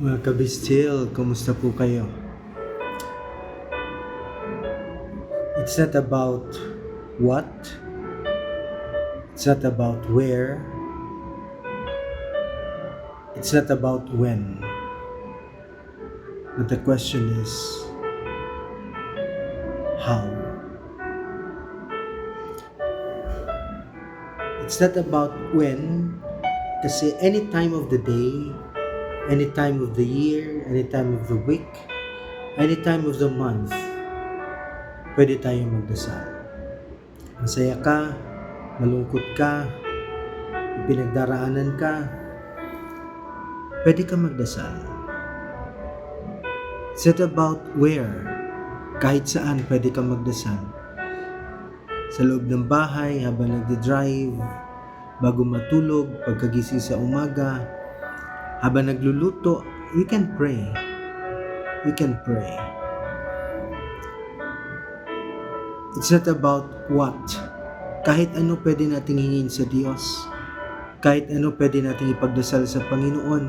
Mga kabistil, kumusta po kayo? It's not about what, it's not about where, it's not about when. But the question is, how? It's not about when, kasi any time of the day, any time of the year, any time of the week, any time of the month, pwede tayong magdasal. Masaya ka, malungkot ka, pinagdaraanan ka, pwede ka magdasal. Not about where, kahit saan pwede ka magdasal. Sa loob ng bahay, habang nagde-drive, bago matulog, pagkagising sa umaga, habang nagluluto, you can pray. You can pray. It's not about what. Kahit ano pwede nating hingin sa Diyos. Kahit ano pwede nating ipagdasal sa Panginoon.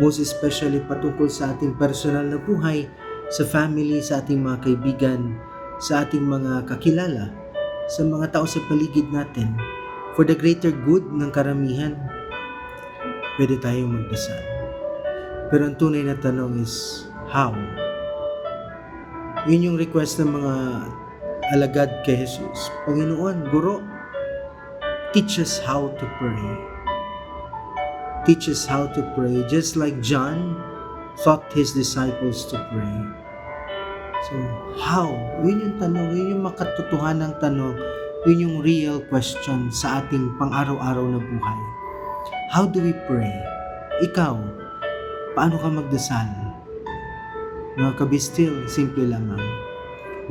Most especially patungkol sa ating personal na buhay, sa family, sa ating mga kaibigan, sa ating mga kakilala, sa mga tao sa paligid natin, for the greater good ng karamihan, pwede tayong magdasal. Pero ang tunay na tanong is, how? Yun yung request ng mga alagad kay Jesus. Panginoon, Guro, teach us how to pray. Teach us how to pray, just like John taught his disciples to pray. So, how? Yun yung tanong, yun yung makatotohanang tanong, yun yung real question sa ating pang-araw-araw na buhay. How do we pray? Ikaw, paano ka magdasal? Mga kabistil, simple lamang.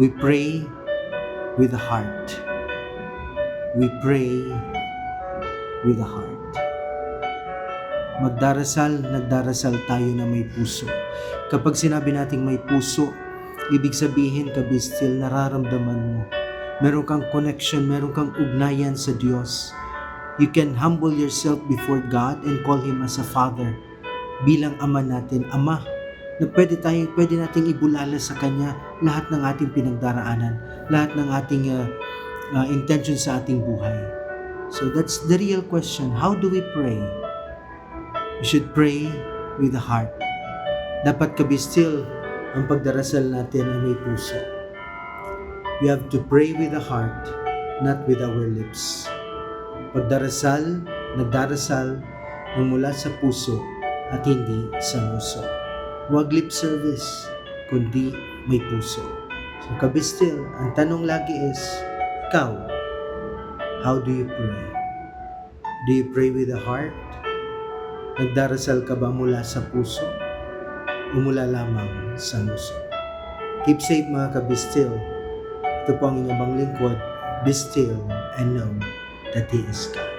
We pray with the heart. We pray with the heart. Magdarasal, nagdarasal tayo na may puso. Kapag sinabi nating may puso, ibig sabihin kabistil, nararamdaman mo. Meron kang connection, meron kang ugnayan sa Diyos. You can humble yourself before God and call Him as a Father bilang Ama natin, Ama, na pwede tayo, pwede nating ibulala sa Kanya lahat ng ating pinagdaraanan, lahat ng ating uh, uh, intention sa ating buhay. So that's the real question. How do we pray? We should pray with the heart. Dapat kabistil ang pagdarasal natin ay may puso. We have to pray with the heart, not with our lips. Pagdarasal, nagdarasal ng mula sa puso at hindi sa muso. Huwag lip service, kundi may puso. So kabistil, ang tanong lagi is, ikaw, how do you pray? Do you pray with the heart? Nagdarasal ka ba mula sa puso? O mula lamang sa muso? Keep safe mga kabistil. Ito po ang inyong lingkod, be still and know that He is God.